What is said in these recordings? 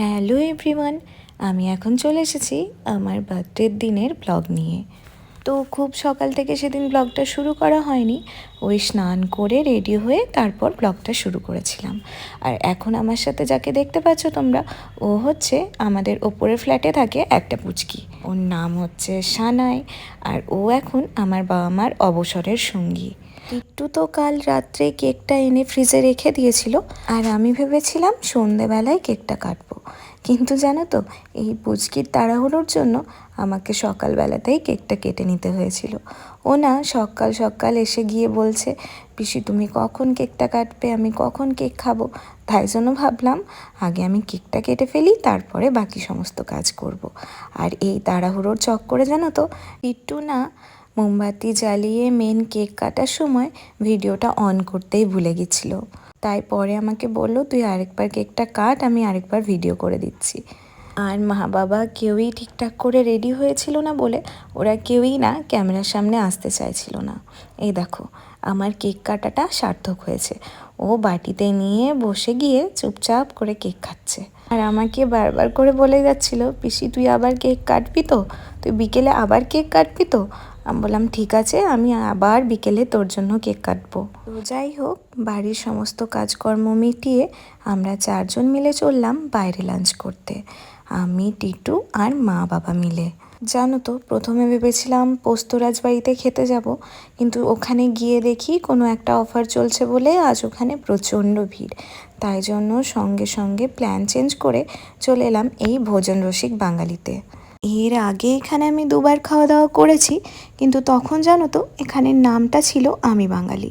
Hello everyone আমি এখন চলে এসেছি আমার বার্থডের দিনের ব্লগ নিয়ে। তো খুব সকাল থেকে সেদিন ব্লগটা শুরু করা হয়নি। ওই স্নান করে রেডি হয়ে তারপর ব্লগটা শুরু করেছিলাম। আর এখন আমার সাথে যাকে দেখতে পাচ্ছ তোমরা, ও হচ্ছে আমাদের ওপরের ফ্ল্যাটে থাকে একটা পুচকি। ওর নাম হচ্ছে সানাই, আর ও এখন আমার বাবা মার অবসরের সঙ্গী। একটু তো কাল রাত্রে কেকটা এনে ফ্রিজে রেখে দিয়েছিল, আর আমি ভেবেছিলাম সন্ধেবেলায় কেকটা কাটবো। কিন্তু জানো তো, এই পুচকির তাড়াহুড়োর জন্য আমাকে সকালবেলাতেই কেকটা কেটে নিতে হয়েছিল। ও না সকাল সকাল এসে গিয়ে বলছে, পিসি, তুমি কখন কেকটা কাটবে? আমি কখন কেক খাব? তাই জন্য ভাবলাম, আগে আমি কেকটা কেটে ফেলি, তারপরে বাকি সমস্ত কাজ করব। আর এই তাড়াহুড়োর চক্করে জানো তো একটু না মোমবাতি জ্বালিয়ে মেন কেক কাটার সময় ভিডিওটা অন করতেই ভুলে গেছিল। তাই পরে আমাকে বলল, তুই আরেকবার কেকটা কাট, আমি আরেকবার ভিডিও করে দিচ্ছি। আর মা বাবা কেউই ঠিকঠাক করে রেডি হয়েছিল না বলে ওরা কেউই না ক্যামেরার সামনে আসতে চাইছিল না। এই দেখো, আমার কেক কাটাটা সার্থক হয়েছে। ও বাটিতে নিয়ে বসে গিয়ে চুপচাপ করে কেক খাচ্ছে। আর আমাকে বারবার করে বলে যাচ্ছিল, পিসি, তুই আবার কেক কাটবি তো? তুই বিকেলে আবার কেক কাটবি তো? আমি বললাম, ঠিক আছে, আমি আবার বিকেলে তোর জন্য কেক কাটবো। তো যাই হোক, বাড়ির সমস্ত কাজকর্ম মিটিয়ে আমরা চারজন মিলে চললাম বাইরে লাঞ্চ করতে। আমি, টিটু আর মা বাবা মিলে। জানো তো, প্রথমে ভেবেছিলাম পোস্তরাজ বাড়িতে খেতে যাব, কিন্তু ওখানে গিয়ে দেখি কোনো একটা অফার চলছে বলে আজ ওখানে প্রচণ্ড ভিড়। তাই জন্য সঙ্গে সঙ্গে প্ল্যান চেঞ্জ করে চলে এলাম এই ভোজন রসিক বাঙালিতে। এর আগে এখানে আমি দুবার খাওয়া দাওয়া করেছি, কিন্তু তখন জানো তো, এখানের নামটা ছিল আমি বাঙালি।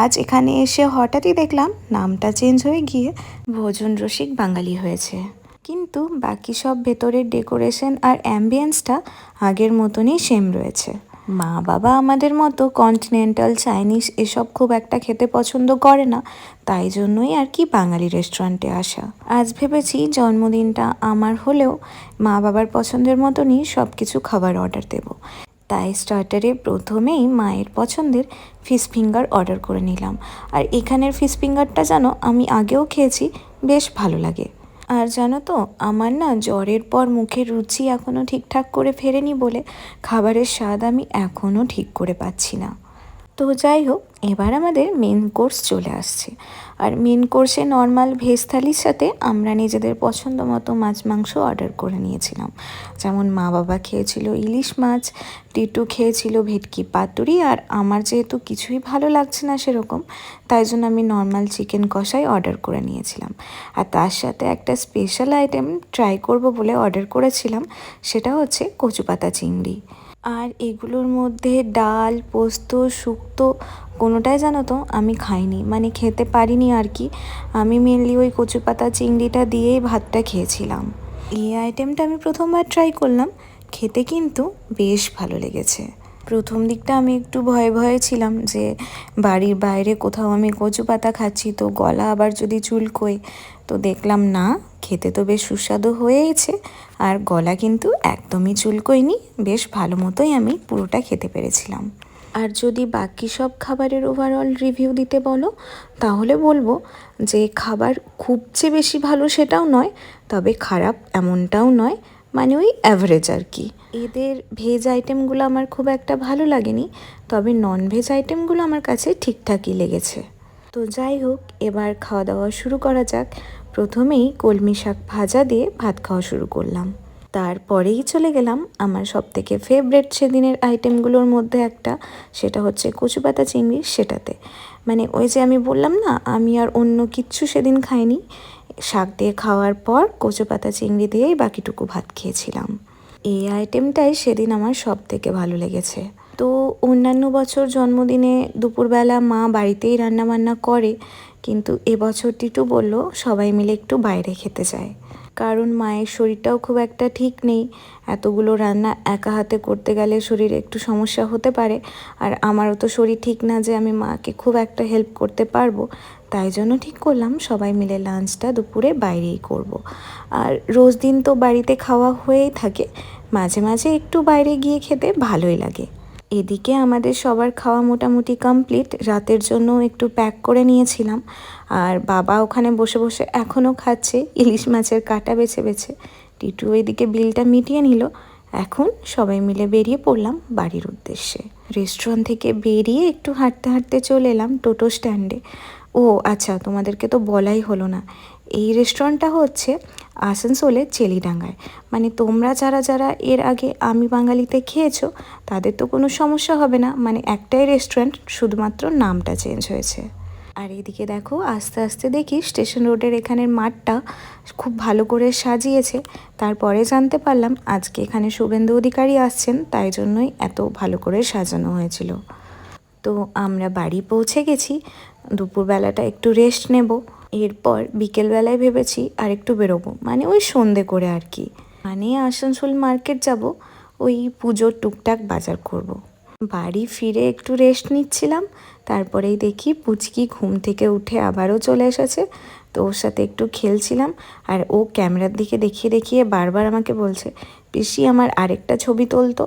আজ এখানে এসে হঠাৎই দেখলাম নামটা চেঞ্জ হয়ে গিয়ে ভোজন রসিক বাঙালি হয়েছে। কিন্তু বাকি সব ভেতরের ডেকোরেশন আর অ্যাম্বিয়েন্সটা আগের মতনই সেম রয়েছে। মা বাবা আমাদের মতো কন্টিনেন্টাল চাইনিজ এসব খুব একটা খেতে পছন্দ করে না, তাই জন্যই আর কি বাঙালি রেস্টুরেন্টে আসা। আজ ভেবেছি জন্মদিনটা আমার হলেও মা বাবার পছন্দের মতনই সব কিছু খাবার অর্ডার দেব। তাই স্টার্টারে প্রথমেই মায়ের পছন্দের ফিশ ফিঙ্গার অর্ডার করে নিলাম। আর এখানের ফিশ ফিঙ্গারটা যেন আমি আগেও খেয়েছি, বেশ ভালো লাগে। আর জানো তো, আমার না জ্বরের পর মুখের রুচি এখনও ঠিকঠাক করে ফেরেনি বলে খাবারের স্বাদ আমি এখনও ঠিক করে পাচ্ছি না। তো যাই হোক, এবার আমাদের মেন কোর্স চলে আসছে। আর মেন কোর্সে নর্মাল ভেজ থালির সাথে আমরা নিজেদের পছন্দ মতো মাছ, মাংস অর্ডার করে নিয়েছিলাম। যেমন মা বাবা খেয়েছিল ইলিশ মাছ, টিটু খেয়েছিল ভেটকি পাতুরি, আর আমার যেহেতু কিছুই ভালো লাগছে না সেরকম, তাই জন্য আমি নর্মাল চিকেন কষাই অর্ডার করে নিয়েছিলাম। আর তার সাথে একটা স্পেশাল আইটেম ট্রাই করব বলে অর্ডার করেছিলাম, সেটা হচ্ছে কচু পাতা চিংড়ি। আর এগুলোর মধ্যে ডাল, পোস্ত, শুক্তো, কোনোটাই জানো তো আমি খাইনি। মানে খেতে পারিনি আর কি। আমি মেনলি ওই কচু পাতা চিংড়িটা দিয়েই ভাতটা খেয়েছিলাম। এই আইটেমটা আমি প্রথমবার ট্রাই করলাম। খেতে কিন্তু বেশ ভালো লেগেছে। প্রথম দিকটা আমি একটু ভয়ে ভয়ে ছিলাম যে বাড়ির বাইরে কোথাও আমি কচু পাতা খাচ্ছি তো গলা আবার যদি চুলকোয় তো দেখলাম না, খেতে তো বেশ সুস্বাদু হয়েইছে আর গলা কিন্তু একদমই চুলকোয়নি, বেশ ভালো মতোই আমি পুরোটা খেতে পেরেছিলাম। আর যদি বাকি সব খাবারের ওভারঅল রিভিউ দিতে বলো, তাহলে বলব যে খাবার খুব যে বেশি ভালো সেটাও নয়, তবে খারাপ এমনটাও নয় মানে ওই অ্যাভারেজ আর কি। এদের ভেজ আইটেমগুলো আমার খুব একটা ভালো লাগেনি, তবে নন ভেজ আইটেমগুলো আমার কাছে ঠিকঠাকই লেগেছে। তো যাই হোক, এবার খাওয়া দাওয়া শুরু করা যাক। প্রথমেই কলমি শাক ভাজা দিয়ে ভাত খাওয়া শুরু করলাম। তারপরেই চলে গেলাম আমার সব থেকে ফেভারেট সেদিনের আইটেমগুলোর মধ্যে একটা, সেটা হচ্ছে কচু পাতা চিংড়ি সেটাতে। মানে ওই যে আমি বললাম না, আমি আর অন্য কিচ্ছু সেদিন খাইনি। শাক দিয়ে খাওয়ার পর কচু পাতা চিংড়ি দিয়েই বাকিটুকু ভাত খেয়েছিলাম। এই আইটেমটাই সেদিন আমার সব থেকে ভালো লেগেছে। তো অন্যান্য বছর জন্মদিনে দুপুরবেলা মা বাড়িতেই রান্নাবান্না করে, কিন্তু এবছর টিটু বলল সবাই মিলে একটু বাইরে খেতে যায়। কারণ মায়ের শরীরটাও খুব একটা ঠিক নেই। এতগুলো রান্না একা হাতে করতে গেলে শরীরে একটু সমস্যা হতে পারে। আর আমারও তো শরীর ঠিক না যে আমি মাকে খুব একটা হেল্প করতে পারব। তাই জন্য ঠিক করলাম সবাই মিলে লাঞ্চটা দুপুরে বাইরেই করব। আর রোজ দিন তো বাড়িতে খাওয়া হয়েই থাকে। মাঝে মাঝে একটু বাইরে গিয়ে খেতে ভালোই লাগে। এদিকে আমাদের সবার খাওয়া মোটামুটি কমপ্লিট রাতের জন্য একটু প্যাক করে নিয়েছিলাম। আর বাবা ওখানে বসে বসে এখনও খাচ্ছে, ইলিশ মাছের কাটা বেছে বেছে। টিটু এদিকে বিলটা মিটিয়ে নিল। এখন সবাই মিলে বেরিয়ে পড়লাম বাড়ির উদ্দেশ্যে। রেস্টুরেন্ট থেকে বেরিয়ে একটু হাঁটতে হাঁটতে চলে এলাম টোটো স্ট্যান্ডে ও আচ্ছা তোমাদেরকে তো বলাই হলো না। এই রেস্টুরেন্টটা হচ্ছে আসানসোলের চেলিডাঙ্গায়। মানে তোমরা যারা যারা এর আগে আমি বাঙালিতে খেয়েছো, তাদের তো কোনো সমস্যা হবে না। মানে একটাই রেস্টুরেন্ট শুধুমাত্র নামটা চেঞ্জ হয়েছে। আর এদিকে দেখো, আস্তে আস্তে দেখি স্টেশন রোডের এখানের মাঠটা খুব ভালো করে সাজিয়েছে। তারপরে জানতে পারলাম, আজকে এখানে শুভেন্দু অধিকারী আসছেন, তাই জন্যই এত ভালো করে সাজানো হয়েছিল। তো আমরা বাড়ি পৌঁছে গেছি। দুপুরবেলাটা একটু রেস্ট নেব। এরপর বিকেলবেলায় ভেবেছি আর একটু বেরোবো। মানে ওই সন্ধে করে আর কি। মানে আসানসোল মার্কেট যাব, ওই পুজোর টুকটাক বাজার করব। বাড়ি ফিরে একটু রেস্ট নিচ্ছিলাম, তারপরেই দেখি পুচকি ঘুম থেকে উঠে আবারও চলে এসেছে। তো ওর সাথে একটু খেলছিলাম, আর ও ক্যামেরার দিকে দেখিয়ে দেখিয়ে বারবার আমাকে বলছে, পিসি, আমার আরেকটা ছবি তুলতো।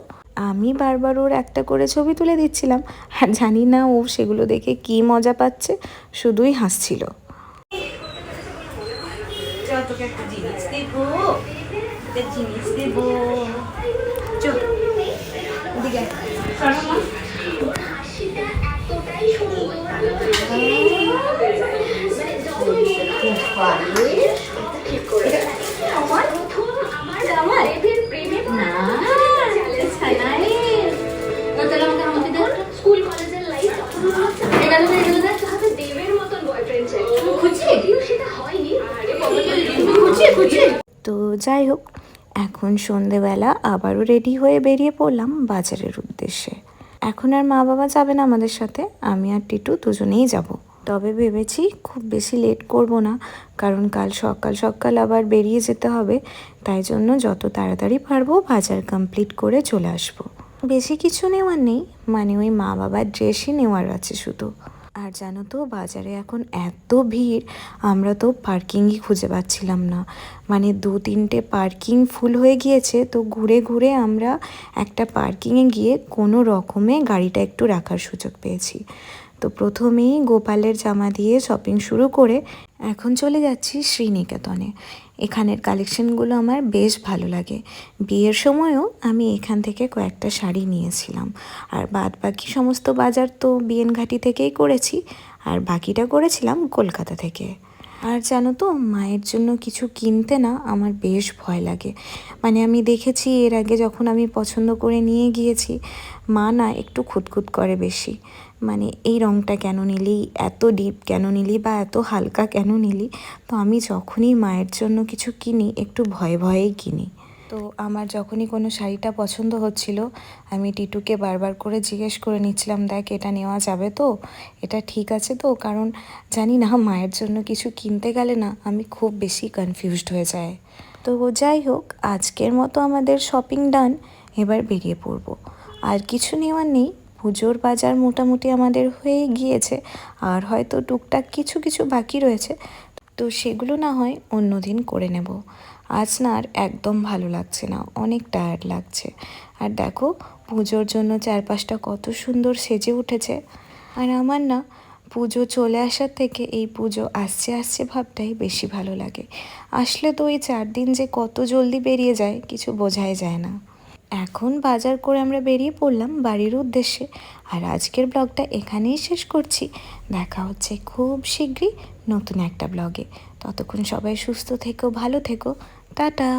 আমি বারবার ওর একটা করে ছবি তুলে দিচ্ছিলাম, আর জানি না ও সেগুলো দেখে কি মজা পাচ্ছে, শুধুই হাসছিল। তোকে একটা জিনিস দেবো একটা জিনিস দেবো চল ওদিকে আয়। শোনো মা। খুব ভালো। যাই হোক, এখন সন্ধেবেলা আবারও রেডি হয়ে বেরিয়ে পড়লাম বাজারের উদ্দেশ্যে। এখন আর মা বাবা যাবে না আমাদের সাথে, আমি আর টিটু দুজনেই যাব। তবে ভেবেছি খুব বেশি লেট করব না, কারণ কাল সকাল সকাল আবার বেরিয়ে যেতে হবে, তাই জন্য যত তাড়াতাড়ি পারব বাজার কমপ্লিট করে চলে আসব। বেশি কিছু নেওয়ার নেই মানে ওই মা বাবার ড্রেসই নেওয়ার আছে শুধু। আর জানো তো, বাজারে এখন এত ভিড়, আমরা তো পার্কিংই খুঁজে পাচ্ছিলাম না। মানে দু তিনটে পার্কিং ফুল হয়ে গিয়েছে, তো ঘুরে ঘুরে আমরা একটা পার্কিংয়ে গিয়ে কোনো রকমে গাড়িটা একটু রাখার সুযোগ পেয়েছি। তো প্রথমেই গোপালের জামা দিয়ে শপিং শুরু করে এখন চলে যাচ্ছি শ্রীনিকেতনে। এখানের কালেকশনগুলো আমার বেশ ভালো লাগে। বিয়ের সময়ও আমি এখান থেকে কয়েকটা শাড়ি নিয়েছিলাম। আর বাদ বাকি সমস্ত বাজার তো বিএনঘাটি থেকেই করেছি। আর বাকিটা করেছিলাম কলকাতা থেকে। আর জানো তো, মায়ের জন্য কিছু কিনতে না আমার বেশ ভয় লাগে। মানে আমি দেখেছি এর আগে যখন আমি পছন্দ করে নিয়ে গিয়েছি, মা না একটু খুঁতখুত করে বেশি। মানে এই রঙটা কেন নিলি, এত ডিপ কেন নিলি বা এত হালকা কেন নিলি? তো আমি যখনই মায়ের জন্য কিছু কিনি, একটু ভয়ে ভয়েই কিনি। তো আমার যখনই কোনো শাড়িটা পছন্দ হচ্ছিল, আমি টিটুকে বারবার করে জিজ্ঞেস করে নিচ্ছিলাম, দেখ, এটা নেওয়া যাবে তো? এটা ঠিক আছে তো? কারণ জানি না, মায়ের জন্য কিছু কিনতে গেলে না আমি খুব বেশি কনফিউজড হয়ে যায় তো যাই হোক, আজকের মতো আমাদের শপিং ডান এবার বেরিয়ে পড়ব। আর কিছু নেওয়ার নেই, পুজোর বাজার মোটামুটি আমাদের হয়ে গিয়েছে, আর হয়তো টুকটাক কিছু কিছু বাকি রয়েছে তো সেগুলো না হয় অন্য দিন করে নেব। আজ না আর একদম ভালো লাগছে না, অনেক টায়ার্ড লাগছে। আর দেখো, পুজোর জন্য চারপাশটা কত সুন্দর সেজে উঠেছে। আর আমার না, পুজো চলে আসার থেকে এই পুজো আসছে আসছে ভাবটাই বেশি ভালো লাগে। আসলে তো ওই চার দিন যে কত জলদি বেরিয়ে যায়, কিছু বোঝাই যায় না। এখন বাজার করে আমরা বেরিয়ে পড়লাম বাড়ির উদ্দেশ্যে। আর আজকের ব্লগটা এখানেই শেষ করছি। দেখা হচ্ছে খুব শীঘ্রই নতুন একটা ব্লগে। ততক্ষণ সবাই সুস্থ থেকো ভালো থেকো। টাটা!